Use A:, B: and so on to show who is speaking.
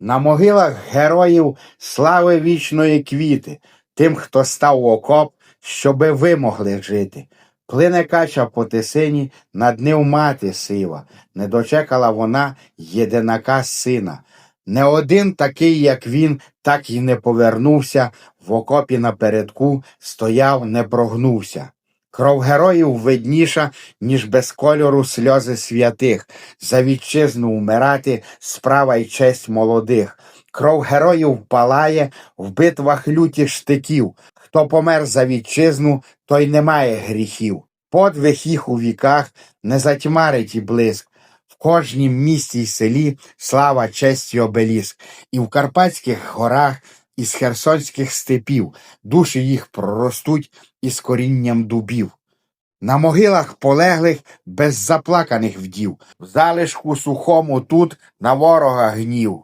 A: На могилах героїв слави вічної квіти, тим, хто став окоп, щоби ви могли жити. Плине кача по тисині, над ним мати сива, не дочекала вона єдинака сина. Не один такий, як він, так і не повернувся, в окопі напередку стояв, не прогнувся. Кров героїв видніша, ніж без кольору сльози святих. За вітчизну вмирати справа й честь молодих. Кров героїв палає в битвах люті штиків. Хто помер за вітчизну, той не має гріхів. Подвиг їх у віках не затьмарить і блиск. В кожнім місті й селі слава, честь й обеліск. І в Карпатських горах, із херсонських степів душі їх проростуть із корінням дубів. На могилах полеглих беззаплаканих вдів, в залишку сухому тут на ворога гнів.